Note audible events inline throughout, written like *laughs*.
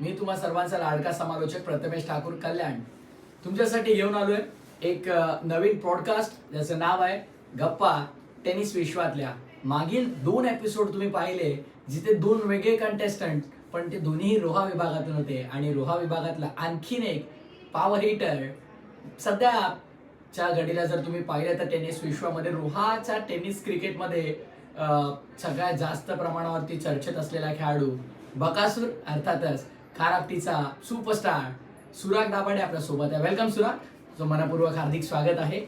मी तुम्हा सर्वांचा लाडका समालोचक प्रथमेश ठाकूर कल्याण. तुमच्यासाठी घेऊन आलोय एक नवीन पॉडकास्ट ज्याचं नाव आहे गप्पा टेनिस विश्वातल्या. मागील दोन एपिसोड तुम्ही पाहिले जिथे दोन वेगळे कंटेस्टंट पण ते दोन्ही रोहा विभागातून होते. आणि रोहा विभागातला आणखीन एक पॉवर हिटर सध्याच्या घडीला जर तुम्ही पाहिलं तर टेनिस विश्वामध्ये रोहाच्या टेनिस क्रिकेटमध्ये सगळ्यात जास्त प्रमाणावरती चर्चेत असलेला खेळाडू बकासूर अर्थातच खारापटीचा सुपरस्टार सुराग दाभाडे आपल्यासोबत आहे. वेलकम सुराग. जो मनापूर्वक हार्दिक स्वागत आहे.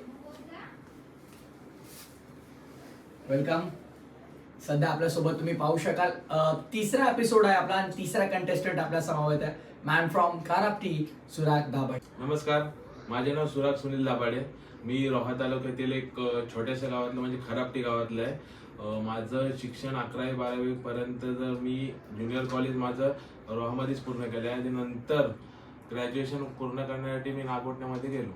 वेलकम सध्या आपल्यासोबत तुम्ही पाहू शकाल. तिसरा एपिसोड आहे आपला आणि तिसरा कंटेस्टंट आपल्या समावेत आहे. मॅन फ्रॉम खाराप्टी सुराग दाभाडे. नमस्कार. माझे नाव सुराग सुनील दाभाडे. मी रोहा तालुक्यातील एक छोट्याशा गावातलं म्हणजे खरापटी गावातलं आहे. माझं शिक्षण अकरावी बारावी पर्यंत जर मी ज्युनियर कॉलेज माझं रोहामध्येच पूर्ण केलं आणि नंतर ग्रॅज्युएशन पूर्ण करण्यासाठी मी नागोठण्यामध्ये गेलो.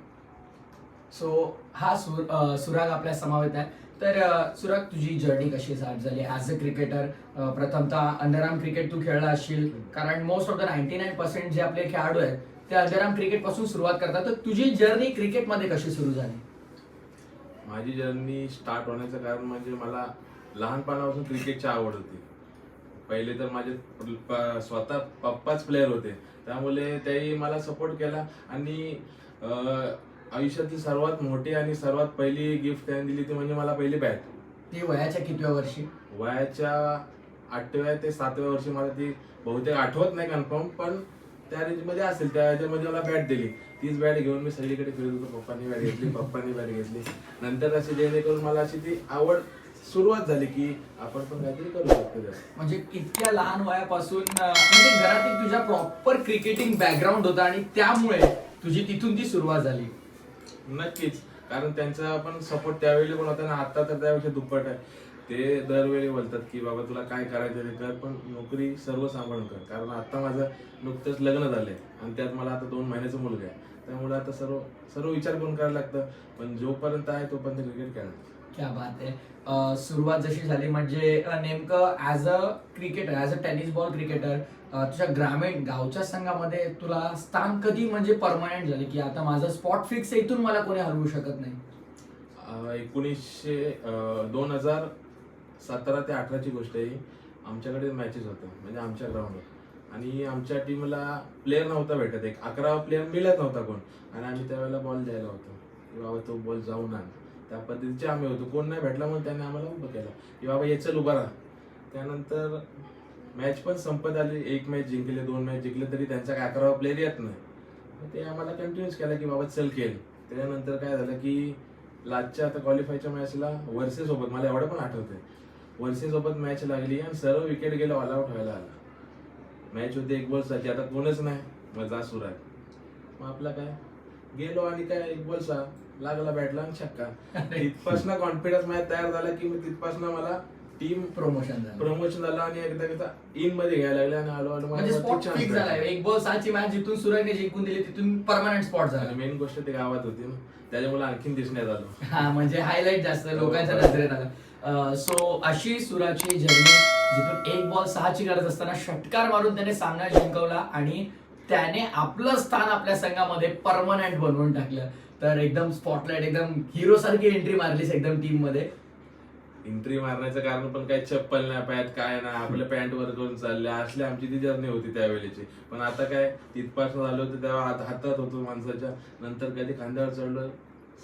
सो हा सुर सुराग आपल्या समवेत आहे. तर सुराग तुझी जर्नी कशी स्टार्ट झाली ॲज अ क्रिकेटर प्रथमतः अंडरआर्म क्रिकेट तू खेळला असशील. कारण most of the ninety nine percent जे आपले खेळाडू आहेत ते अंडरआर्म क्रिकेटपासून सुरुवात करतात. तर तुझी जर्नी क्रिकेटमध्ये कशी सुरू झाली? माझी जर्नी स्टार्ट होण्याचं कारण म्हणजे मला लहानपणापासून क्रिकेटची आवड होती. पहिले तर माझे स्वतः पप्पाच प्लेअर होते. त्यामुळे त्याही मला सपोर्ट केला आणि आयुष्यातली सर्वात मोठी आणि सर्वात पहिली गिफ्ट त्याने दिली ती म्हणजे मला पहिली बॅट ती वयाच्या कितव्या वर्षी? वयाच्या आठव्या ते सातव्या वर्षी मला ती बहुतेक आठवत नाही कन्फर्म पण त्या रेंजमध्ये असेल. त्या ह्याच्यामध्ये मला बॅट दिली. तीच बॅट घेऊन मी सगळीकडे फिरत होतो. पप्पांनी बॅट घेतली पप्पांनी बॅट घेतली. नंतर अशी जेणेकरून मला अशी ती आवड सुरुवात झाली की आपण पण काहीतरी करू शकतो त्यात. म्हणजे इतक्या लहान वयापासून अं, म्हणजे घरात एक तुझ्या प्रॉपर क्रिकेटिंग बॅकग्राऊंड होता आणि त्यामुळे तुझी तिथून ती सुरुवात झाली. नक्कीच. कारण त्यांचा पण सपोर्ट त्यावेळी पण होता ना आता तर त्यापेक्षा दुप्पट आहे. ते दरवेळी बोलतात की बाबा तुला काय करायचं ते कर पण नोकरी सर्व सांभाळून कर. कारण आता माझं नुकतंच लग्न झालंय आणि त्यात मला आता दोन महिन्याचा मुलगा आहे. त्यामुळे आता सर्व सर्व विचार करून करायला लागतं. पण जोपर्यंत आहे तोपर्यंत क्रिकेट खेळणार. क्या बात आहे सुरुवात जशी झाली म्हणजे नेमकं as a cricketer as a tennis ball cricketer तुझ्या ग्रामीण गावच्या संघामध्ये तुला स्थान कधी म्हणजे परमनंट झाले? की आता माझं स्पॉट फिक्स आहे इथून मला कोणी हरवू शकत नाही? एकोणीसशे दोन हजार सतरा ते अठराची गोष्ट आहे. ही. आमच्याकडे मॅचेस होत्या म्हणजे आमच्या ग्राउंडवर आणि आमच्या टीमला प्लेअर नव्हता भेटत. एक अकरा प्लेअर मिळत नव्हता कोण. आणि आम्ही त्यावेळेला बॉल द्यायला होतो. की बाबा तो बॉल जाऊन आण. त्या पद्धतीचे आम्ही होतो. कोण नाही भेटला म्हणून त्याने आम्हाला उभं केलं. की बाबा ये चल उभा राहा. त्यानंतर मॅच पण संपत आली. एक मॅच जिंकले दोन मॅच जिंकले तरी त्यांचा काय अकरावा प्लेअर येत नाही. मग ते आम्हाला कंटिन्यूस केलं की बाबा चल खेळ. त्याच्यानंतर काय झालं की लास्टच्या आता क्वालिफायच्या मॅचला वर्सेसोबत मला एवढं पण आठवतंय. वर्सेसोबत मॅच लागली आणि सर्व विकेट गेलं ऑल आउट व्हायला आला मॅच होते एक बॉलसाठी आता कोणच नाही. मग जा सुरू आहे. मग आपला काय? गेलो आणि काय? एक बॉलचा लागला बॅटला आणि छक्का. *laughs* तिथपासनं कॉन्फिडन्स मॅच तयार झाला की मग तिथपासनं मला टीम प्रमोशन झालं. प्रमोशन झालं आणि एकदा एकदा इनमध्ये घ्यायला लागले आणि आलो आलो म्हणजे स्पॉट फिक्स झालाय एक बॉल सहाची मॅच जिथून सुरजने जिंकून दिली तिथून परमनंट स्पॉट झाला. मेन गोष्ट ते गावात होती ना. त्याच्यामुळे आणखीन दिसण्यात आलो. हा म्हणजे हायलाइट जास्त लोकांच्या नजरेत आलं. सो अशी सुराची जर्नी जिथून एक बॉल सहाची गरज असताना षटकार मारून त्याने सामना जिंकवला आणि त्याने आपलं स्थान आपल्या संघामध्ये परमनंट बनवून टाकलं. तर एकदम स्पॉटलाइट एकदम हिरो सारखी एंट्री मारलीस एकदम टीममध्ये. एंट्री मारण्याचं कारण पण काही चप्पल नाही पायात काय नाही आपल्या पॅन्ट वर करून चालले असली आमची ती जर्नी होती त्यावेळेची. पण आता काय तिथपासून झालं होतं तेव्हा हात- हातात होतो माणसाच्या. नंतर कधी खांद्यावर चढलं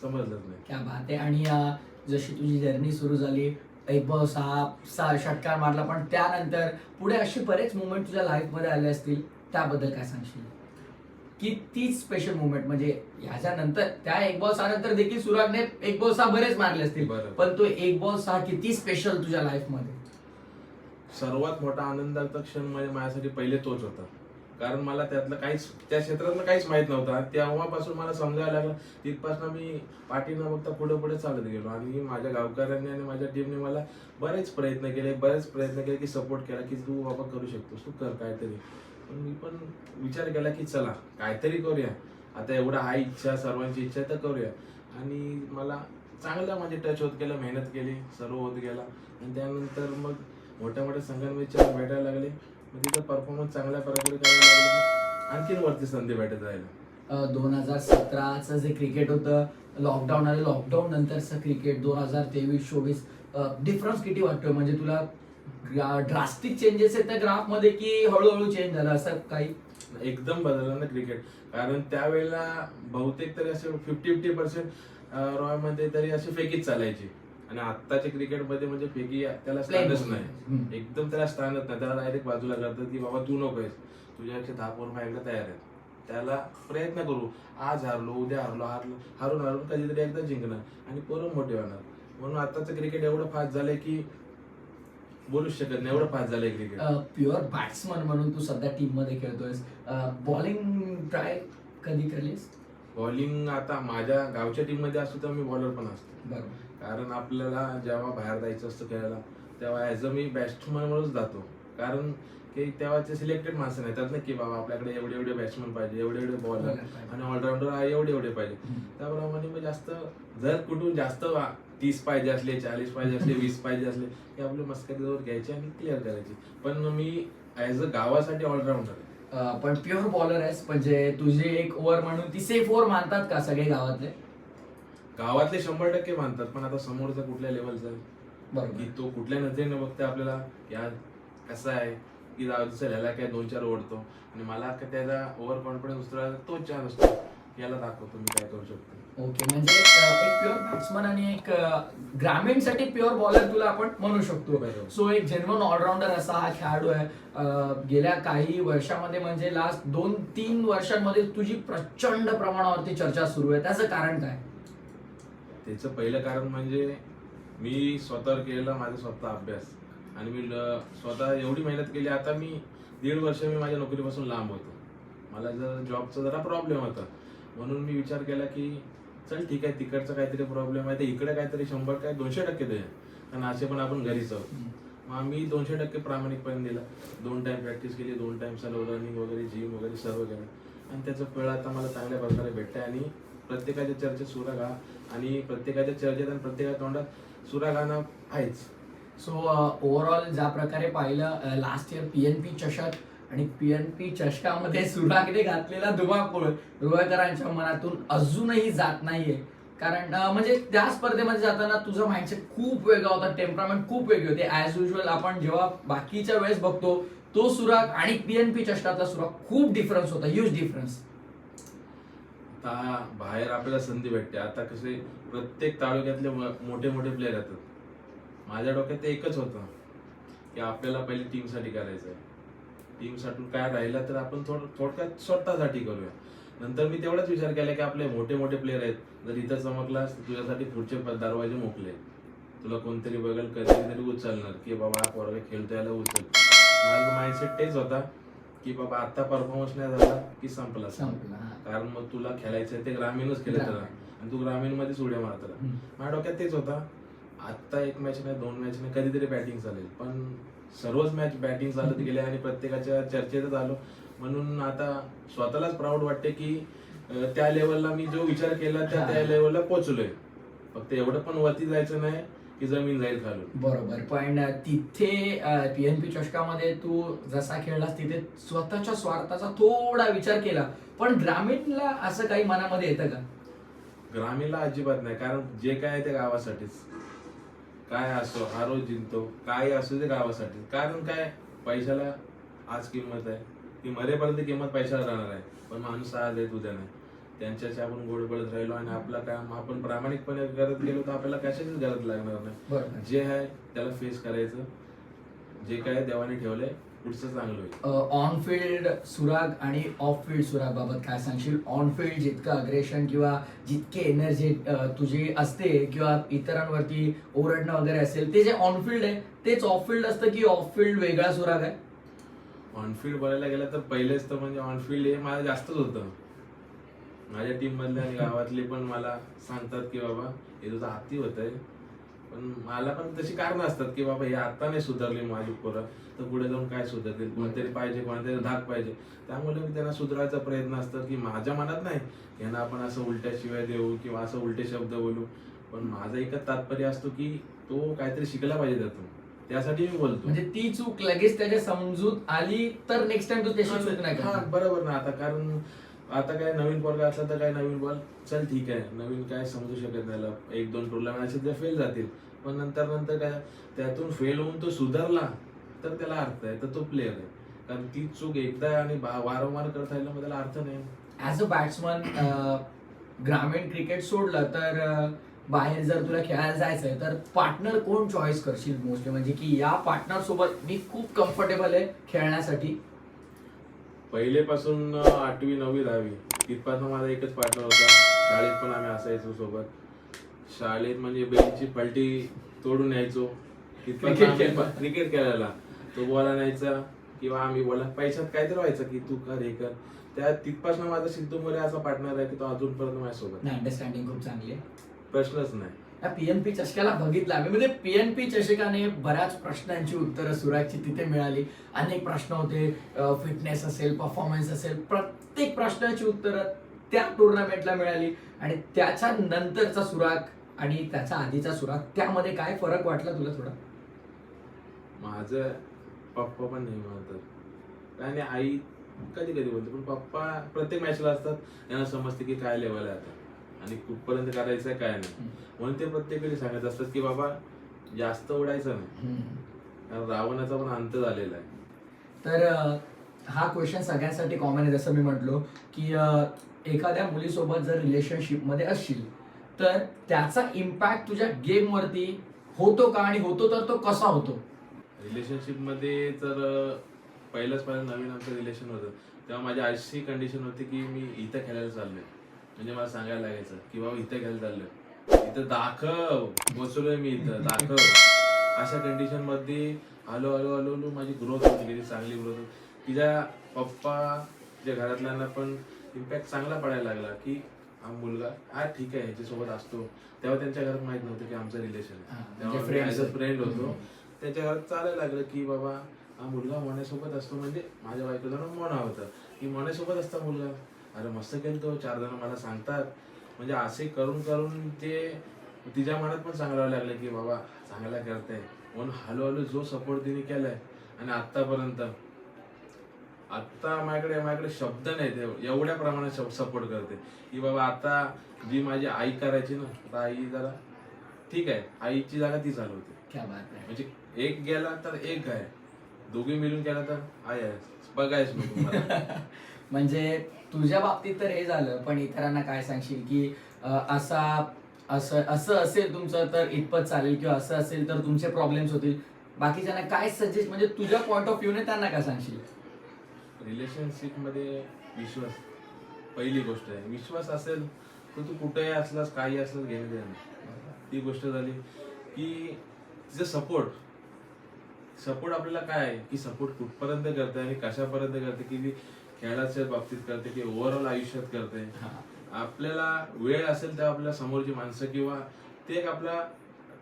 समजलंच नाही. क्या बात आहे. आणि अं, जशी तुझी जर्नी सुरू झाली एक सहा सहा षटकार मारला पण त्यानंतर पुढे असे बरेच मुवमेंट तुझ्या लाईफमध्ये आले असतील त्याबद्दल काय सांगशील? किती स्पेशल मुवमेंट म्हणजे ह्याच्यानंतर त्या एक बॉल सहा नंतर देखील सुरागने एक बॉल सहा बरेच मारले असतील. बरं. पण तो एक बॉल सहा किती स्पेशल तुझ्या लाईफमध्ये? सर्वात मोठा आनंदाचा क्षण म्हणजे माझ्यासाठी पहिले तोच होता. कारण मला त्यातलं काहीच त्या क्षेत्रातलं काहीच माहीत नव्हतं. तेव्हापासून मला समजायला लागलं तिथपासून मी पाठी न बघता पुढे पुढे चालत गेलो. आणि माझ्या गावकऱ्यांनी आणि माझ्या टीमने मला बरेच प्रयत्न केले बरेच प्रयत्न केले की सपोर्ट केला की तू बाबा करू शकतोस तू कर काहीतरी. पण मी पण विचार केला की चला काहीतरी करूया. आता एवढा हा इच्छा सर्वांची इच्छा तर करूया. आणि मला चांगलं म्हणजे टच होत गेलं मेहनत केली सर्व होत गेला. आणि त्यानंतर मग मोठ्या मोठ्या संघांमध्ये भेटायला लागले. मग तिथं परफॉर्मन्स चांगल्या प्रकारे करायला लागले. आणखीन वरती संधी भेटत राहिला दोन हजार सतराचं जे क्रिकेट होतं लॉकडाऊन आलं. लॉकडाऊन नंतरचं क्रिकेट दोन हजार तेवीस चोवीस डिफरन्स किती वाटतोय? म्हणजे तुला ड्रास्टिक चेंजेस आहेत त्या ग्राफमध्ये की हळूहळू चेंज झालं असं काही? एकदम बदललं ना क्रिकेट कारण त्यावेळेला बहुतेक तरी असे फिफ्टी फिफ्टी पर्सेंट रॉयमध्ये तरी अशी फेकीच चालायची. आणि आत्ताच्या क्रिकेटमध्ये म्हणजे फेकी त्याला स्थानच नाही. एकदम त्याला स्थानच नाही. त्याला डायरेक्ट बाजूला करतात की बाबा तू नको आहेस. तुझ्यापेक्षा दहा पोर तयार आहे त्याला प्रयत्न करू. आज हारलो उद्या हारलो हारलो हारून हारून कधीतरी एकदा जिंकणार. आणि पोरं मोठे होणार. म्हणून आताचं क्रिकेट एवढं फास्ट झालंय की बोलूच शकत नाही. एवढं फास्ट झालंय क्रिकेट प्युअर बॅट्समन म्हणून तू सध्या टीममध्ये खेळतोयस. बॉलिंग ट्राय कधी केलीस? बॉलिंग आता माझ्या गावच्या टीममध्ये असतो तर मी बॉलर पण असतो. कारण आपल्याला जेव्हा बाहेर जायचं असतं खेळायला तेव्हा ॲज अ मी बॅट्समन म्हणूनच जातो. कारण की तेव्हाचे सिलेक्टेड माणसं नाही. त्यात ना की बाबा आपल्याकडे एवढे एवढे बॅट्समन पाहिजे एवढे एवढे बॉलर. आणि ऑलराऊंडर एवढे एवढे पाहिजे. त्याप्रमाणे मग जास्त जर कुठून जास्त तीस पाहिजे असले चाळीस पाहिजे असले वीस पाहिजे असले की आपले मस्करीजवळ घ्यायचे आणि क्लिअर करायचे. पण मी ॲज अ गावासाठी ऑलराऊंडर आहे. अं, पण प्युअर बॉलर आहेस म्हणजे तुझी एक ओव्हर म्हणून ती सेफ ओव्हर मानतात का सगळे गावातले? गावातले शंभर टक्के मानतात पण आता समोरचा कुठल्या लेवलचा आहे? की बरोबर तो कुठल्या नजरेने बघते आपल्याला? या कसा आहे? की जाऊ दे चल ह्याला काय दोन चार ओढतो. आणि मला काय त्याचा ओव्हर कॉन्फिडन्स दुसरा तोच छान असतो. की याला दाखवतो मी काय करू शकतो. ओके म्हणजे एक प्युअर बॅट्समन आणि एक अं, ग्रामीणसाठी प्युअर बॉलर तुला आपण म्हणू शकतो. सो एक जेन्युन ऑलराऊंडर असा हा खेळाडू आहे. गेल्या काही वर्षामध्ये म्हणजे लास्ट दोन तीन वर्षांमध्ये तुझी प्रचंड प्रमाणावरती चर्चा सुरू आहे. त्याचं कारण काय? त्याचं पहिलं कारण म्हणजे मी स्वतःवर केलेला माझा स्वतः अभ्यास. आणि मी स्वतः एवढी मेहनत केली आता मी दीड वर्ष मी माझ्या नोकरीपासून लांब होतो. मला जर जॉबचा जरा प्रॉब्लेम होता म्हणून मी विचार केला की चल ठीक आहे तिकडचा काहीतरी प्रॉब्लेम आहे तर इकडे काहीतरी शंभर काय दोनशे टक्के दे कारण असे पण आपण घरीच आहोत. मग आम्ही दोनशे टक्के प्रामाणिकपणे दिला. दोन टाइम प्रॅक्टिस केली दोन टाइम सर्व रनिंग वगैरे जिम वगैरे सर्व केलं. आणि त्याचं फळ आता मला चांगल्या प्रकारे भेटतंय आणि प्रत्येकाच्या चर्चेत सुरा घा. आणि प्रत्येकाच्या चर्चेत आणि प्रत्येकाच्या तोंडात सुरा गाणं आहेच. सो ओव्हरऑल ज्या प्रकारे पाहिलं लास्ट इयर पीएनपी चषक आणि पीएनपी चषकामध्ये सुरागने घातलेला धुमाकूळ रोहकरांच्या मनातून अजूनही जात नाहीये. कारण म्हणजे त्या स्पर्धेमध्ये जाताना तुझं माइंडसेट खूप वेगळा होता टेम्परामेंट खूप वेगळी होती. ॲज युजल आपण जेव्हा बाकीच्या वेळेस बघतो तो सुराग आणि पीएनपी चषकातला सुराग खूप डिफरन्स होता ह्यूज डिफरन्स आता बाहेर आपल्याला संधी भेटते. आता कसे प्रत्येक तालुक्यातले मोठे मोठे प्लेयर येतात. माझ्या डोक्यात ते एकच होतं की आपल्याला पहिले टीमसाठी करायचं आहे टीमसाठी काय राहिलं तर आपण थोडं थोडक्यात स्वतःसाठी करूया. नंतर मी तेवढाच विचार केला की आपले मोठे मोठे प्लेयर आहेत. जर इथं चमकलास तुझ्यासाठी पुढचे दरवाजे मोकले. तुला कोणतरी बघल कधीतरी उचलणार की बाबा हा पोरगा खेळतो याला उचल. माझा माइंडसेट तेच होता की बाबा आता परफॉर्मन्स नाही झाला की संपला. संपला. कारण मग तुला खेळायचं ते ग्रामीणच खेळत राहा. आणि तू ग्रामीणमध्ये उड्या मारत राहा. माझ्या डोक्यात तेच होता. आत्ता एक मॅच नाही दोन मॅच नाही कधीतरी बॅटिंग चालेल. पण सर्वच मॅच बॅटिंग चालत गेले आणि प्रत्येकाच्या चर्चेतच आलो. म्हणून आता स्वतःलाच प्राऊड वाटते की त्या लेवलला मी जो विचार केला त्या त्या लेवलला पोहोचलोय. फक्त एवढं पण वरती जायचं नाही की जमीन जाईल खालून. बरोबर. पण तिथे पीएनपी चषकामध्ये तू जसा खेळलास तिथे स्वतःच्या स्वार्थाचा थोडा विचार केला. पण ग्रामीणला असं काही मनामध्ये येतं का? ग्रामीणला अजिबात नाही. कारण जे काय आहे ते गावासाठीच. काय असो हा रोज जिंकतो काय असो ते गावासाठी. कारण काय? पैशाला आज किंमत आहे. ती मरेपर्यंत किंमत पैशाला राहणार आहे. पण माणूस आज आहे उद्या नाही. त्यांच्याशी आपण गोड बोलत राहिलो आणि आपलं काम आपण प्रामाणिकपणे करत गेलो तर आपल्याला कशाचीच गरज लागणार नाही. जे आहे त्याला फेस करायचं. जे काय देवाने ठेवलंय. पुढचं चांगलं होईल ऑन फील्ड सुराग आणि ऑफ फील्ड सुराग बाबत काय सांगशील? ऑन फील्ड जितकं अग्रेशन किंवा जितके एनर्जी तुझी असते किंवा इतरांवरती ओरडणं वगैरे असेल ते जे ऑन फील्ड आहे तेच ऑफ फील्ड असतं की ऑफ फील्ड वेगळा सुराग आहे? ऑनफिल्ड बोलायला गेलं तर पहिलेच तर म्हणजे ऑनफिल्ड हे माझं जास्तच होतं. माझ्या टीम मधले आणि गावातले पण मला सांगतात की बाबा हे तुझं हाती होत आहे पण मला पण तशी कारण असतात की बाबा हे आता नाही सुधारली माझी पोरं तर पुढे जाऊन काय सुधारतील? कोणतरी पाहिजे कोणतरी धाक पाहिजे. त्यामुळे मी त्यांना सुधारायचा प्रयत्न असतो की माझ्या मनात नाही यांना आपण असं उलट्या शिवाय देऊ किंवा असं उलटे शब्द बोलू. पण माझा एकच तात्पर्य असतो की तो काहीतरी शिकला पाहिजे त्यातून. त्यासाठी मी बोलतो. म्हणजे ती चूक लगेच त्याच्या समजूत आली तर नेक्स्ट टाइम तू त्याची चूक नाही हा करणार. बरोबर ना. आता कारण आता काय नवीन पोरगा असला तर काय नवीन बॉल चल ठीक आहे. नवीन काय समजू शकत नाही त्याला. एक दोन टुर्नामेंट असे ते फेल जातील. पण नंतर नंतर काय? त्यातून फेल होऊन तो सुधारला तर त्याला अर्थ आहे. तर तो प्लेअर आहे. कारण ती चूक एकदा आणि वारंवार करता येईल मग त्याला अर्थ नाही. ऍज अ बॅट्समन ग्रामीण क्रिकेट सोडलं तर बाहेर जर तुला खेळायला जायचंय तर पार्टनर कोण चॉईस करशील मोस्टली म्हणजे की या पार्टनर सोबत मी खूप कम्फर्टेबल आहे खेळण्यासाठी. पहिलेपासून आठवी नववी दहावी. तिथपासून माझा एकच पार्टनर होता. शाळेत पण आम्ही असायचो सोबत. शाळेत म्हणजे बेंचची पलटी तोडून यायचो तिथपासून. क्रिकेट खेळायला. तो बोला न्यायचा किंवा आम्ही बोला पैशात काहीतरी व्हायचं की तू कर हे कर. त्या तिथपासून माझा सिद्धू मोरे असा पार्टनर आहे की तो अजूनपर्यंत माझ्यासोबत अंडरस्टँडिंग खूप चांगली आहे. प्रश्नच नाही. या पीएनपी चषकाला बघितला आम्ही. म्हणजे पीएनपी चषकाने बऱ्याच प्रश्नांची उत्तरं सुराजची तिथे मिळाली. अनेक प्रश्न होते. फिटनेस असेल परफॉर्मन्स असेल. प्रत्येक प्रश्नाची उत्तरं त्या टुर्नामेंटला मिळाली. आणि त्याच्या नंतरचा सुराग आणि त्याच्या आधीचा सुराग त्यामध्ये काय फरक वाटला तुला थोडा? माझं पप्पा पण नाही म्हणतात. आणि आई कधी कधी बोलते पण पप्पा प्रत्येक मॅचला असतात त्यांना समजते की काय लेवल आहे आता. आणि कुठपर्यंत करायचं आहे काय नाही. म्हणून ते प्रत्येक वेळी सांगत असतात की बाबा जास्त उडायचं नाही. कारण रावणाचा पण अंत झालेला आहे. तर हा क्वेश्चन सगळ्यांसाठी कॉमन आहे. जसं मी म्हटलो की एखाद्या मुलीसोबत जर रिलेशनशिपमध्ये असशील तर त्याचा इम्पॅक्ट तुझ्या गेमवरती होतो का आणि होतो तर तो कसा होतो? रिलेशनशिपमध्ये तर पहिलंच पहिलं नवीन आमचं रिलेशन होतं. तेव्हा माझी अशी कंडिशन होती की मी इथं खेळायला चाललोय. म्हणजे मला सांगायला लागायचं की बाबा इथं खेळायला चाललोय. इथं दाखव. पोचलोय मी इथं. दाखव. अशा कंडिशनमध्ये आलो आलो आलो आलो माझी ग्रोथ होती किती चांगली ग्रोथ होती. तिच्या पप्पा तिच्या घरातल्यांना पण इम्पॅक्ट चांगला पडायला लागला की हा मुलगा हा ठीक आहे ह्याच्यासोबत असतो. तेव्हा त्यांच्या घरात माहीत नव्हतं की आमचं रिलेशन आहे. म्हणजे तेव्हा. फ्रेंड होतो. त्याच्या घरात चालायला लागलं की बाबा हा मुलगा मोन्यासोबत असतो म्हणजे माझ्या बायकोचं नाव मोना होतं. की मोन्यासोबत असता मुलगा? अरे मस्त केलं चार जण मला सांगतात. म्हणजे असे करून करून ते तिच्या मनात पण सांगायला लागलं की बाबा चांगला करताय. म्हणून हळूहळू जो सपोर्ट तिने केलाय. आणि आतापर्यंत आता माझ्याकडे माझ्याकडे शब्द नाही ते एवढ्या प्रमाणात सपोर्ट करते. की बाबा आता जी माझी आई करायची ना आता आई जरा ठीक आहे. आईची जागा ती चालवते. क्या बात आहे म्हणजे एक गेला तर एक आहे. दोघे मिळून गेला तर आहे. आहे. बघायच मला. म्हणजे तुझ्या बाबतीत तर हे झालं पण इतरांना काय सांगशील की असा असं असं असेल तुमचं तर इतपत चालेल किंवा असं असेल तर तुमचे प्रॉब्लेम्स होतील. बाकीच्यांना काय सजेस्ट म्हणजे तुझ्या पॉईंट ऑफ व्ह्यूने त्यांना काय सांगशील? रिलेशनशिपमध्ये विश्वास. पहिली गोष्ट आहे. विश्वास असेल तर तू कुठेही असलास काही असलास घेणे देणे नाही. ती गोष्ट झाली की तिचं सपोर्ट सपोर्ट आपल्याला काय आहे? की सपोर्ट कुठपर्यंत करते आणि कशापर्यंत करते की ती खेळाच्या बाबतीत करते की ओव्हरऑल आयुष्यात करते. आपल्याला वेळ असेल तेव्हा आपल्या समोरची माणसं किंवा ते एक आपला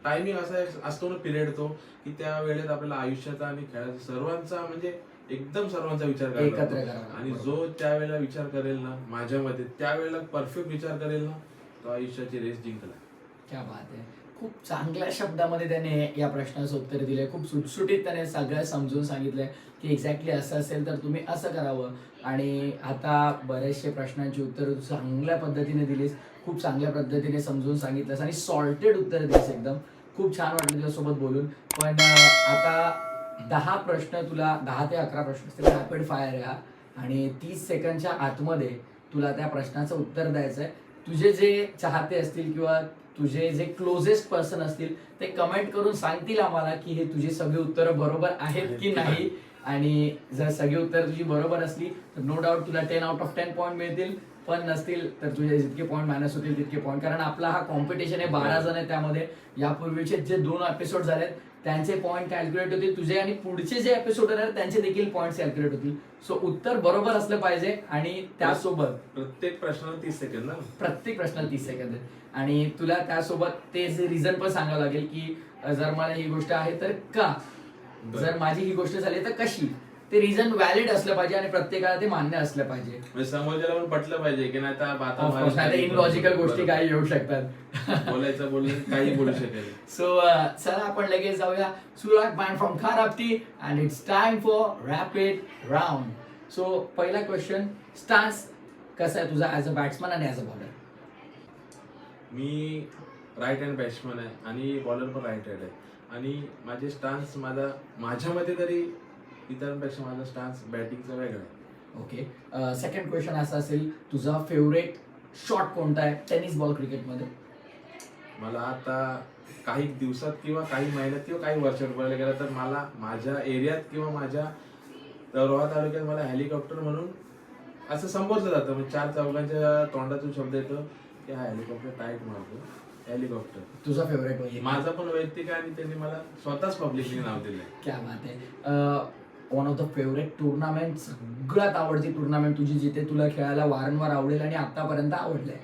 टायमिंग असा असतो ना पिरियड तो की त्या वेळेत आपल्याला आयुष्याचा आणि खेळाचा सर्वांचा म्हणजे एकदम सर्वांचा विचार करायला. आणि जो त्यावेळेला विचार करेल ना माझ्या मते त्यावेळेला परफेक्ट विचार करेल ना तो आयुष्याची रेस जिंकला. क्या बात आहे. खूप चांगल्या शब्दामध्ये त्याने या प्रश्नाचं उत्तर दिले खूप सुटसुटीत त्याने सगळं समजून सांगितलंय की एक्झॅक्टली असं असेल तर तुम्ही असं करावं. आणि आता बरेचसे प्रश्नांची उत्तरं तू चांगल्या पद्धतीने दिलीस खूप चांगल्या पद्धतीने समजून सांगितलंस आणि सॉल्टेड उत्तर दिलीस एकदम. खूप छान वाटलं तुझ्यासोबत बोलून. पण आता दहा प्रश्न तुला दहा ते अकरा प्रश्न असतील रॅपिड फायर हा. आणि तीस सेकंडच्या आतमध्ये तुला त्या प्रश्नाचं उत्तर द्यायचं आहे तुझे जे चाहते असतील किंवा तुझे जे क्लोजेस्ट पर्सन असतील ते कमेंट करून सांगतील आम्हाला की हे तुझी सगळी उत्तरं बरोबर आहेत की नाही. आणि जर सगळी उत्तर तुझी बरोबर असली तर नो डाऊट तुला ten out of ten point मिळतील. पण नसतील तर तुझे जितके पॉईंट मायनस होतील तितके पॉईंट कारण आपला हा कॉम्पिटिशन आहे बारा जण आहे त्यामध्ये. यापूर्वीचे जे दोन एपिसोड झालेत त्यांचे पॉईंट कॅल्क्युलेट होतील. तुझे आणि पुढचे जे एपिसोड आहेत त्यांचे देखील पॉईंट कॅल्क्युलेट होतील. सो उत्तर बरोबर असलं पाहिजे आणि त्यासोबत प्रत्येक प्रश्नाला तीस सेकंद ना? प्रत्येक प्रश्नाला तीस सेकंद आणि तुला त्यासोबत ते जे रिझन पण सांगावं लागेल की जर मला ही गोष्ट आहे तर का. जर माझी ही गोष्ट झाली तर कशी? ते रिझन व्हॅलिड असलं पाहिजे आणि प्रत्येकाला ते मान्य असलं पाहिजे. म्हणजे समोरच्याला पण पटलं पाहिजे की नाही तर इनलॉजिकल गोष्टी काही येऊ शकतात. बोलायचं काही बोलू शकेल. *laughs* सो चला आपण लगेच जाऊया. Surag band from Kharapati and it's time for rapid round so पहिला क्वेश्चन स्टान्स कसा आहे तुझा ऍज अ बॅट्समन आणि ऍज अ बॉलर मी राईट हँड बॅट्समन आहे आणि बॉलर पण राईट हँड आहे. आणि माझे स्टान्स माझा माझ्यामध्ये तरी इतरांपेक्षा माझा स्टान्स बॅटिंगचा वेगळा आहे. ओके सेकंड क्वेश्चन असा असेल तुझा फेवरेट शॉट कोणता आहे टेनिस बॉल क्रिकेटमध्ये मला आता काही दिवसात किंवा काही महिन्यात किंवा काही वर्षात बोलायला गेलं तर मला माझ्या एरियात किंवा माझ्या रोहा तालुक्यात मला हेलिकॉप्टर म्हणून असं संबोधलं जातं. म्हणजे चार चौघांच्या तोंडातून शब्द येतो की हा हेलिकॉप्टर टाईट मारतो. हेलिकॉप्टर. तुझा फेवरेट म्हणजे माझा पण वैयक्तिक आहे आणि त्यांनी मला स्वतःच पब्लिकली नाव दिलंय. क्या बात आहे. One of the favourite tournament सगळ्यात आवडती टुर्नामेंट तुझी जिथे तुला खेळायला वारंवार आवडेल आणि आतापर्यंत आवडलंय?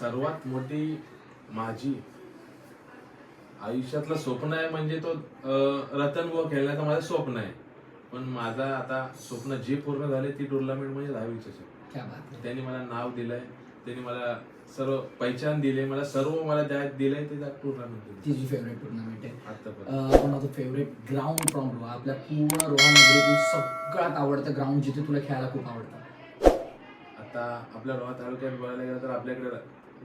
सर्वात मोठी माझी आयुष्यातलं स्वप्न आहे म्हणजे तो अं, रतन बुवा खेळण्याचं माझं स्वप्न आहे. पण माझा आता स्वप्न जे पूर्ण झाले ती टुर्नामेंट म्हणजे दहावीचे क्या बात आहे. त्यांनी मला नाव दिलंय. त्यांनी मला सर्व पहिचान दिले मला सर्व मला त्या दिलंय ते त्या टुर्नामेंट दिली तिची फेवरेट टुर्नामेंट आहे. आतापर्यंत the favourite ground from Roha आपल्या पूर्ण रोहा नगरीतील सगळ्यात आवडतं ग्राउंड जिथे तुला खेळायला खूप आवडतं. आता आपल्या रोहा तालुक्यात बघायला गेलं तर आपल्याकडे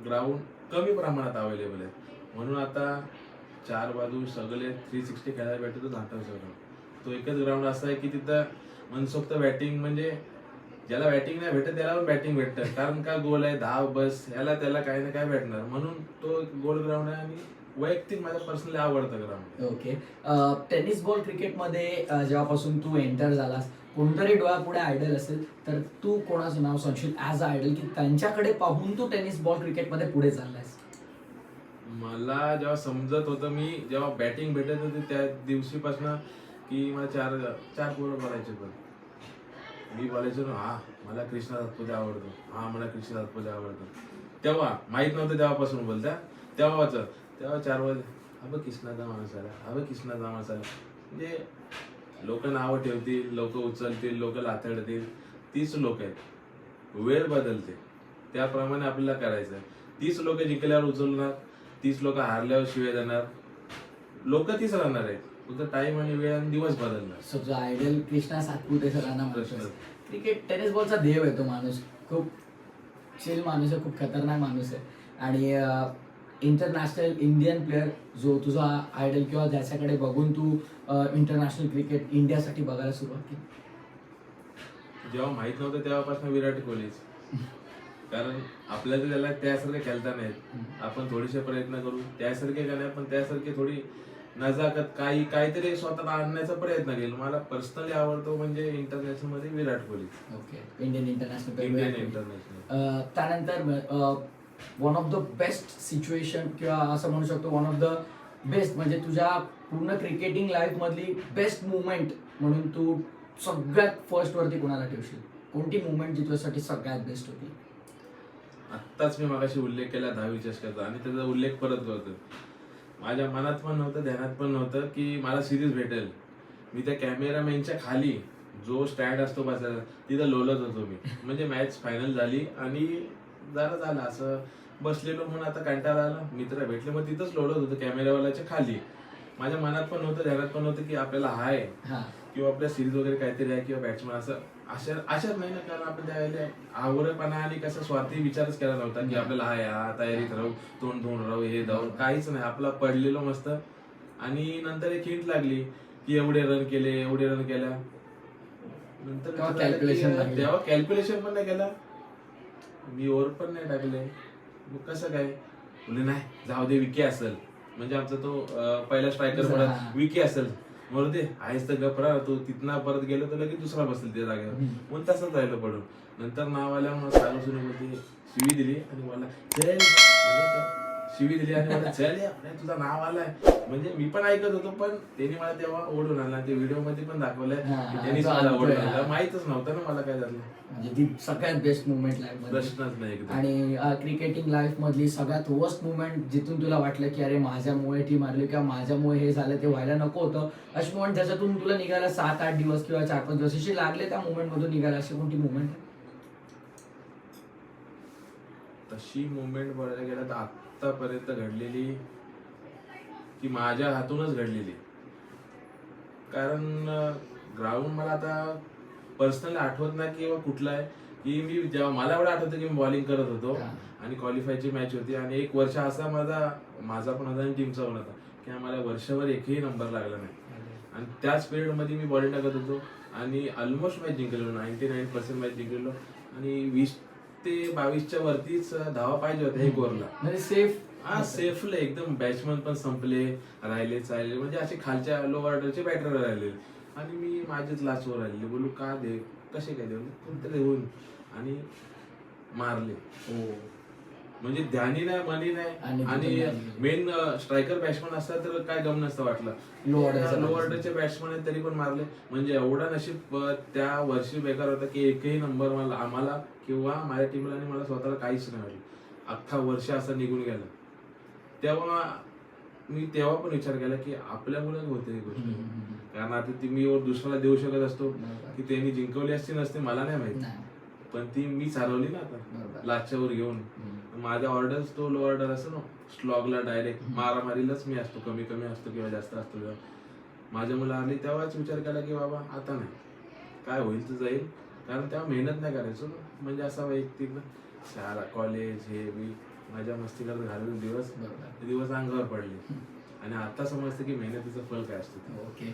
ग्राउंड कमी प्रमाणात अवेलेबल आहे म्हणून आता चार बाजू सगळे थ्री सिक्स्टी खेळायला भेटतो तो धाटावचा ग्राउंड तो एकच ग्राउंड असा आहे की तिथं मनसोक्त बॅटिंग म्हणजे ज्याला बॅटिंग नाही भेटत त्याला पण बॅटिंग भेटतं. कारण का गोल आहे धाव बस याला त्याला काही ना काय भेटणार. म्हणून तो गोल ग्राउंड आहे आणि वैयक्तिक माझ्या पर्सनली आवडतं ग्राउंड ओके टेनिस बॉल क्रिकेटमध्ये जेव्हापासून तू एंटर झालास कोणतरी डोळ्यापुढे आयडल असेल तर तू कोणाचं नाव सांगशील ॲज अ आयडल की त्यांच्याकडे पाहून तू टेनिस बॉल क्रिकेटमध्ये पुढे चाललायस? मला जेव्हा समजत होतं मी जेव्हा बॅटिंग भेटत होती त्या दिवशीपासून की मला चार चार पोरं बोलायचे पण. मी बोलायचो ना हा मला कृष्णा सातपुते आवडतो हा मला कृष्णा सातपुते आवडतो तेव्हा माहीत नव्हतं तेव्हापासून बोलता. तेव्हाच तेव्हा चार वाज अबे कृष्णाचा माणूस आला अबे कृष्णाचा माणूस आला म्हणजे लोक नावं ठेवतील लोक उचलतील लोक लाथडतील. तीच लोक आहेत. वेळ बदलते. त्याप्रमाणे आपल्याला करायचं आहे. तीच लोक जिंकल्यावर उचलणार तीच लोक हारल्यावर शिवे देणार. लोक तीच राहणार आहेत. फक्त टाइम आणि वेळ आणि दिवस बदलणार. सो जो आयडल कृष्णा सातपुते सरांना म्हणतोस कृष्णा. क्रिकेट टेनिस बॉलचा देव आहे तो माणूस. खूप चिल माणूस आहे खूप खतरनाक माणूस आहे. आणि इंटरनॅशनल इंडियन प्लेअर जो तुझा आयडल किंवा ज्याच्याकडे बघून तू इंटरनॅशनल क्रिकेट इंडियासाठी बघायला सुरुवात केली? जेव्हा माहीत नव्हतं तेव्हापासून विराट कोहलीच. कारण आपल्याला त्याला त्यासारखे खेळता नाहीत. आपण थोडेसे प्रयत्न करू त्यासारखे का नाही पण त्यासारखे थोडी नजाकत काही काहीतरी स्वतःला आणण्याचा प्रयत्न केला. मला पर्सनली आवडतो म्हणजे इंटरनॅशनलमध्ये Virat Kohli. Okay. Indian international Indian international त्यानंतर one of the best situation किंवा असं म्हणू शकतो वन ऑफ द बेस्ट म्हणजे तुझ्या पूर्ण क्रिकेटिंग लाईफ मधली बेस्ट मुवमेंट म्हणून तू सगळ्यात फर्स्ट वरती कोणाला ठेवशील? कोणती मुवमेंट जी तुझ्यासाठी सगळ्यात बेस्ट होती? आत्ताच मी मागाशी उल्लेख केला दहावी चषकाचा आणि त्याचा उल्लेख परत करतो माझ्या मनात पण नव्हतं ध्यानात पण नव्हतं की मला सिरीज भेटेल. मी त्या कॅमेरामॅनच्या खाली जो स्टँड असतो बसायला तिथं लोलत होतो मी. म्हणजे मॅच फायनल झाली आणि जरा झालं असं. बसलेलो म्हणून आता कंटाळा आला मित्र भेटले मग तिथंच लोळत होतो कॅमेरावाल्याच्या खाली. माझ्या मनात पण नव्हतं ध्यानात पण नव्हतं की आपल्याला हाय किंवा आपल्या सिरीज वगैरे काहीतरी आहे किंवा बॅट्समन असं. अशा अशाच नाही ना कारण आपण त्यावेळेला आवडपणा आणि कसं स्वार्थी विचारच केला नव्हता की आपल्याला हा या तयारीत राहू तोंड धुवून राहू हे जाऊ. काहीच नाही आपला पडलेलो मस्त. आणि नंतर एक हिंट लागली की एवढे रन केले एवढे रन केल्या. नंतर तेव्हा विचार आला की, calculation लागली. तेव्हा कॅल्क्युलेशन पण नाही केला. मी ओव्हर पण नाही टाकले. मग कसं काय? बोले नाही जाऊ दे विकी असेल. म्हणजे आमचा तो पहिला स्ट्रायकर. विकी असेल. म्हणून ते आहेस तर गपरा तू तिथनं परत गेलो तर लगेच दुसरा बसेल त्या जागेवर. म्हणून तसंच राहिलं पडून. नंतर नाव आल्यावर मला सागर सुनी बोलते शिवी दिली आणि मला शिवी दिली आणि मला चल ये, तुझं नाव आलंय. म्हणजे मी पण ऐकत होतो पण त्यांनी मला तेव्हा ओढून आणला ते व्हिडिओमध्ये पण दाखवलंय हा, की हा, त्यांनीच तो मला आणतोय, ओढून हा. आणलं. माहितच नव्हतं ना मला काय झालं. म्हणजे ती सगळ्यात बेस्ट मुवमेंट लाईफमध्ये. प्रश्नच नाही एकदम आणि क्रिकेटिंग लाईफ मधली सगळ्यात वर्स्ट मुवमेंट जिथून तुला वाटलं की अरे माझ्यामुळे टीम मारली किंवा माझ्यामुळे हे झालं ते व्हायला नको होतं. अशी मुवमेंट ज्याच्यातून तुला निघायला सात आठ दिवस किंवा चार पाच दिवस अशी लागले त्या मुवमेंट मधून निघायला? अशी कोणती मुवमेंट तशी मुवमेंट बघायला गेला तर आतापर्यंत घडलेली की माझ्या हातूनच घडलेली. कारण ग्राउंड मला आता पर्सनली आठवत नाही की बाबा कुठला आहे. की मी जेव्हा मला एवढं आठवतं की मी बॉलिंग करत होतो. आणि क्वालिफायची मॅच होती. आणि एक वर्ष असा माझा माझा पण होता आणि टीमचा पण होता की मला वर्षभर एकही नंबर लागला नाही. आणि त्याच पिरियडमध्ये मी बॉलिंग टाकत होतो आणि ऑलमोस्ट मॅच जिंकलेलो नाईन्टी नाईन पर्सेंट मॅच जिंकलेलो आणि वीस ते बावीसच्या वरतीच धावा पाहिजे होत्या एक ओव्हरला म्हणजे सेफ हा सेफले एकदम बॅट्समन पण संपले राहिले चालले. म्हणजे असे खालच्या लो ऑर्डरचे बॅटर राहिले. आणि मी माझेच लास्ट ओव्हर राहिले बोलू का दे? कसे काय देऊ कोणतरी देऊन? आणि मारले. हो. म्हणजे ध्यानी नाही मनी नाही आणि. मेन स्ट्रायकर बॅट्समन असतात तर काय गम नसतं वाटलं लो ऑर्डरचा लो batsman. ऑर्डरचे बॅट्समन आहेत तरी पण मारले म्हणजे एवढा नशीब अं, त्या वर्षी बेकार होता की एकही नंबर मला आम्हाला किंवा माझ्या टीमला आणि मला स्वतःला काहीच नाही वाटलं अख्खा वर्ष असं निघून गेलं तेव्हा मी तेव्हा पण विचार केला की आपल्यामुळे होते ही गोष्ट. कारण आता ती मी दुसऱ्याला देऊ शकत असतो. की त्यांनी जिंकवली असती नसते मला नाही माहिती. पण ती मी चालवली ना आता. लास्टच्या वर घेऊन हम्म. माझ्या ऑर्डर्स तो लो ऑर्डर असतो ना स्लॉगला डायरेक्ट. मारामारीलाच मी असतो कमी कमी असतो किंवा जास्त असतो तेव्हा माझ्या मुलं आली तेव्हाच विचार केला की बाबा आता नाही. काय होईल तर जाईल. कारण तेव्हा मेहनत नाही करायचो म्हणजे असा वैयक्तिक शाळा कॉलेज हे मी माझ्या मस्ती करत घालून दिवस दिवस अंगावर पडले. आणि आता समजतं की मेहनतीचं फळ काय असतं. ओके.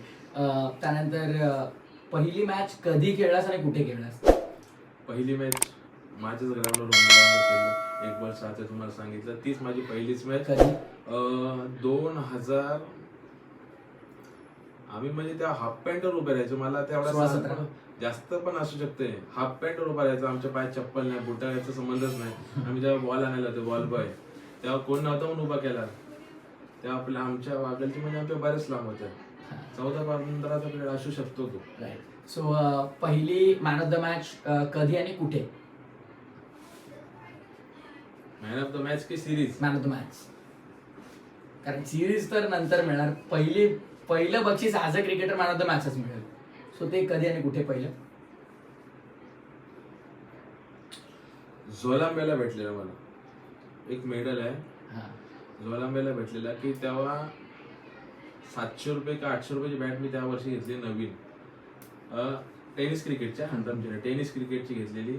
त्यानंतर पहिली मॅच कधी खेळलास आणि कुठे खेळलास? पहिली मॅच माझ्याच ग्राउंडवर एक आता तुम्हाला सांगितलं. तीच माझी पहिलीच मॅच दोन हजार आम्ही म्हणजे त्या हाफ पॅन्टवर उभे राहायचो. मला तेवढा जास्त पण असू शकते. हाफ पॅन्टवर उभा राहायचो. आमच्या पायात चप्पल नाही बुटा याचा संबंधच नाही. आम्ही जेव्हा बॉल आणायला होतो बॉल बॉय तेव्हा कोण नव्हता म्हणून उभा केला. तेव्हा आपल्या आमच्या वागलची म्हणजे आमच्या बरेच लांब होत्या. चौदा पंधराचा प्लेअर असू शकतो तो. सो पहिली मॅन ऑफ द मॅच कधी आणि कुठे? मॅन ऑफ द मॅच की series man of the match कारण सिरीज तर नंतर मिळणार. पहिली पहिलं बक्षीस as a cricketer man of the मॅचच मिळेल. सो ते कधी आणि कुठे पहिलं? झोलांब्याला भेटलेलं मला. एक मेडल आहे. हा. झोलांब्याला भेटलेला की तेव्हा सातशे रुपये का आठशे रुपयाची बॅट मी त्या वर्षी घेतली नवीन. टेनिस क्रिकेटच्या आमच्या टेनिस क्रिकेटची घेतलेली.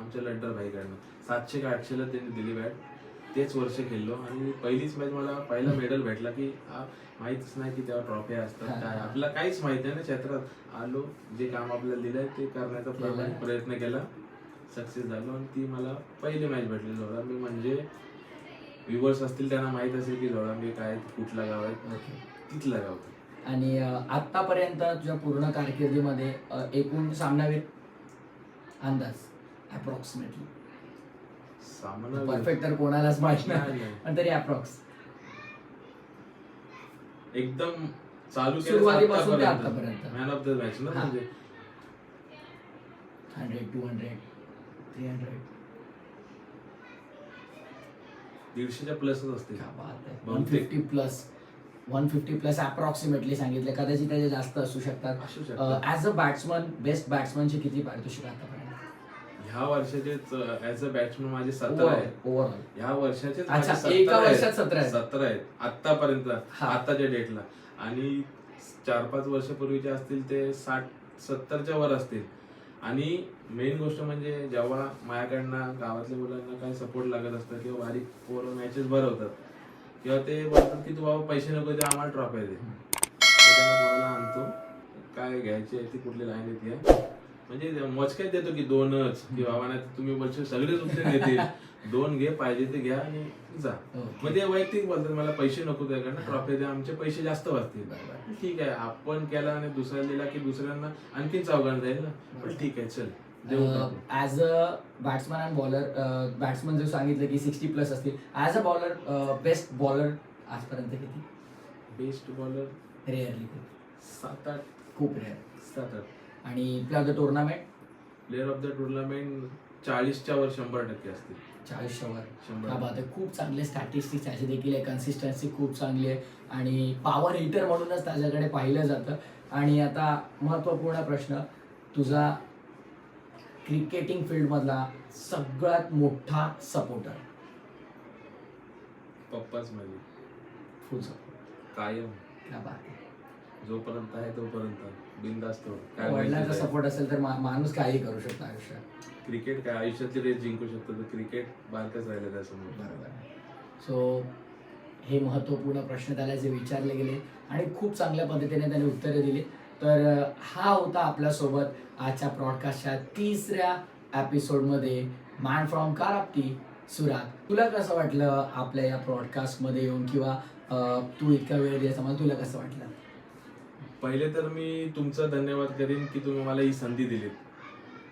आमच्या लड्डर भाईकडनं. सातशे का आठशेला त्यांनी दिली बॅट. तेच वर्ष खेळलो. आणि पहिलीच मॅच मला पहिला मेडल भेटला की माहीतच नाही की तेव्हा ट्रॉफी असतात काय. *laughs* आपल्याला काहीच माहिती नाही. ना क्षेत्रात आलो जे काम आपल्याला दिलंय ते करण्याचा प्रयत्न केला. सक्सेस झालो. आणि ती मला पहिली मॅच भेटली झोळांबी म्हणजे व्ह्युअर्स असतील त्यांना माहीत असेल की झोळांबी काय कुठला गाव आहे. तिथला गाव आणि आतापर्यंत तुझ्या पूर्ण कारकिर्दीमध्ये एकूण सामनावीर अंदाज? अप्रॉक्सिमेटली परफेक्ट तर कोणालाच माहीत नाही. पण तरी अप्रॉक्स एकदम चालू सुरुवातीपासून ते आतापर्यंत. मॅन ऑफ द मॅच ना hundred two hundred three hundred दीडशेच्या प्लसच असते one. Fifty plus one fifty plus approximately सांगितले. कदाचित त्याचे जास्त असू शकतात. असू शकतात. ऍज अ बॅट्समन बेस्ट बॅट्समनची किती पारितोषिक आतापर्यंत ह्या वर्षाचेच ऍज अ बॅट्समन माझे सतरा आहेत. ओव्हरऑल ह्या अच्छा, एका 17 आहेत. वर्षात 17 आहेत. सतरा आहेत. आतापर्यंत हा. आताच्या डेटला आणि चार पाच वर्षापूर्वीचे असतील ते साठ सत्तरच्या वर असतील. आणि मेन गोष्ट म्हणजे जेव्हा माझ्याकडनं गावातल्या मुलांना काही सपोर्ट लागत असतं किंवा बारीक पोरं मॅचेस भरवतात किंवा ते बोलतात की तू बाबा पैसे नको ते आम्हाला ट्रॉफी दे. त्यांना बोलायला आणतो काय घ्यायची आहे ती कुठली लाईन येते म्हणजे मोजक्यात देतो की दोनच. की बाबा नाही तुम्ही बोलशे सगळेच उचलून घेतील *laughs* दोन घे पाहिजे ते घ्या आणि जा. ते वैयक्तिक बोलतात मला पैसे नको त्याकडनं ट्रॉफी द्या आमचे पैसे जास्त वाचतील. ठीक आहे आपण केला आणि दुसऱ्याला दिला की दुसऱ्यांना आणखीन चौघांना जाईल ना. पण ठीक आहे चल. As a batsman and bowler batsman जर सांगितलं की सिक्स्टी प्लस असतील as a bowler best bowler आजपर्यंत किती? बेस्ट बॉलर रेअरली सात आठ. खूप रेअर सात आठ. आणि player of the tournament player of the tournament चाळीसच्या वर शंभर टक्के असतील. चाळीसच्या वर. बात आहे खूप चांगले स्टॅटिस्टिक्स त्याचे देखील आहे कन्सिस्टन्सी खूप चांगली आहे. आणि पॉवर हिटर म्हणूनच त्याच्याकडे पाहिलं जातं. आणि आता महत्त्वपूर्ण प्रश्न तुझा क्रिकेटिंग फील्डमधला सगळ्यात मोठा सपोर्टर पप्पाच माझी फुल सपोर्ट कायम. क्या बात आहे. जोपर्यंत आहे तोपर्यंत. बिंदास्त. काय वडिलांचा माहिती सपोर्ट असेल तर मा- माणूस काही करू शकतो आयुष्यात. क्रिकेट काय आयुष्यातली रेस जिंकू शकतो तर क्रिकेट बारकच राहिलं त्यासमोर बरोबर सो हे महत्त्वपूर्ण प्रश्न त्याला जे विचारले गेले आणि खूप चांगल्या पद्धतीने त्याने उत्तरे दिली. तर अ, हा होता आपल्यासोबत आजच्या ब्रॉडकास्टच्या तिसऱ्या एपिसोडमध्ये मॅन फ्रॉम काराप्ती सुराग. तुला कसं वाटलं आपल्या या ब्रॉडकास्टमध्ये येऊन किंवा अ, तू इतका वेळ दिला मला तुला कसं वाटलं? पहिले तर मी तुमचं धन्यवाद करीन की तुम्ही मला ही संधी दिलीत.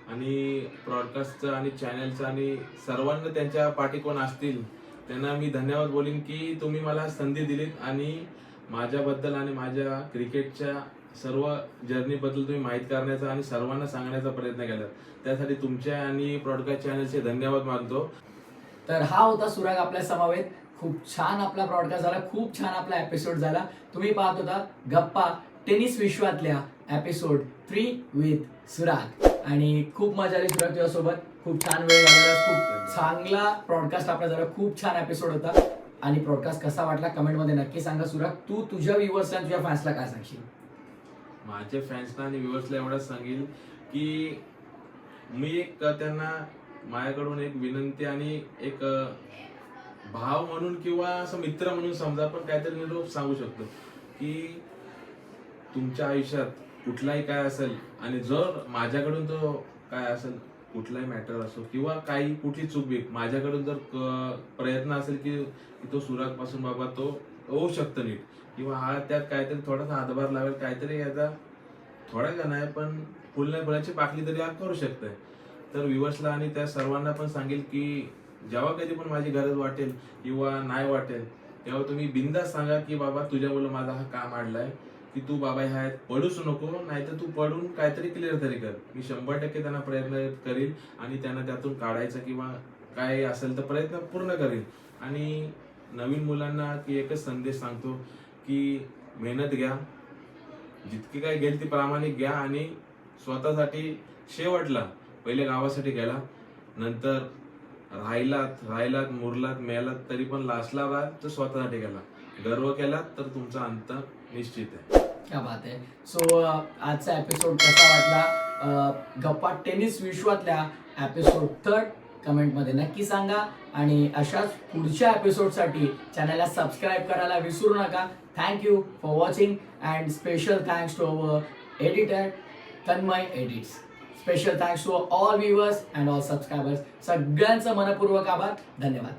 आणि ब्रॉडकास्टचं आणि चॅनलचं आणि सर्वांना त्यांच्या पाठी कोण असतील त्यांना मी धन्यवाद बोलीन की तुम्ही मला संधी दिलीत आणि माझ्याबद्दल आणि माझ्या क्रिकेटच्या सर्व जर्नीबद्दल तुम्ही माहीत करण्याचा आणि सर्वांना सांगण्याचा प्रयत्न केला. त्यासाठी तुमच्या आणि ब्रॉडकास्ट चॅनलचे धन्यवाद मानतो. तर हा होता सुराग आपल्या समावेत. खूप छान आपला ब्रॉडकास्ट झाला खूप छान आपला एपिसोड झाला. तुम्ही पाहत होता गप्पा. टेनिस विश्वातल्या एपिसोड थ्री विथ सुराग. आणि खूप मजा आली सुराग तुझ्यासोबत. खूप छान वेळ घालवला खूप चांगला ब्रॉडकास्ट आपला झाला. खूप छान एपिसोड होता. आणि ब्रॉडकास्ट कसा वाटला? कमेंटमध्ये नक्की सांगा सुराग. तू तुझ्या व्ह्युअर्सला तुझ्या फॅन्सला काय सांगशील? माझ्या फॅन्सला आणि व्ह्युअर्सला एवढंच सांगेल की मी एक त्यांना माझ्याकडून एक विनंती आणि एक भाव म्हणून किंवा असं मित्र म्हणून समजा पण काहीतरी निरोप सांगू शकतो की तुमच्या आयुष्यात कुठलाही काय असेल आणि जर माझ्याकडून तो काय असेल कुठलाही मॅटर असो किंवा काही कुठली चूक बी माझ्याकडून जर प्रयत्न असेल की तो सुरागपासून बाबा तो होऊ शकतो नीट. किंवा हा त्यात काहीतरी थोडासा हातभार लावेल काहीतरी याचा थोडा का नाही पण फुलण्या फुलाची पाकली तरी हा करू शकते तर विवशला आणि त्या सर्वांना पण सांगेल की जेव्हा कधी पण माझी गरज वाटेल किंवा नाही वाटेल तेव्हा तुम्ही बिंदास सांगा की बाबा तुझ्यामुळे माझा हा काम आडलाय की तू बाबा ह्यात पडूच नको नाहीतर तू पडून काहीतरी क्लिअर तरी कर. मी शंभर टक्के त्यांना प्रयत्न करीन आणि त्यांना त्यातून काढायचा किंवा काय असेल तर प्रयत्न पूर्ण करीन. आणि नवीन मुलांना की एकच संदेश सांगतो की मेहनत घ्या. जितकी काय घेईल ती प्रामाणिक घ्या आणि स्वतःसाठी शेवटला पहिले गावासाठी गेला नंतर राहिलात राहिलात मुरलात मेलात तरी पण लास्टला राहात तर स्वतःसाठी गेला गर्व केलात तर तुमचा अंत निश्चित आहे. क्या बात आहे सो आजचा एपिसोड कसा वाटला? गप्पा टेनिस विश्वातल्या एपिसोड थर्ड कमेंटमध्ये नक्की सांगा. आणि अशाच पुढच्या एपिसोडसाठी चॅनलला सबस्क्राईब करायला विसरू नका. Thank you for watching and special thanks to our editor Tanmay edits special thanks to all viewers and all subscribers सगळ्यांचं मनपूर्वक आभार. धन्यवाद.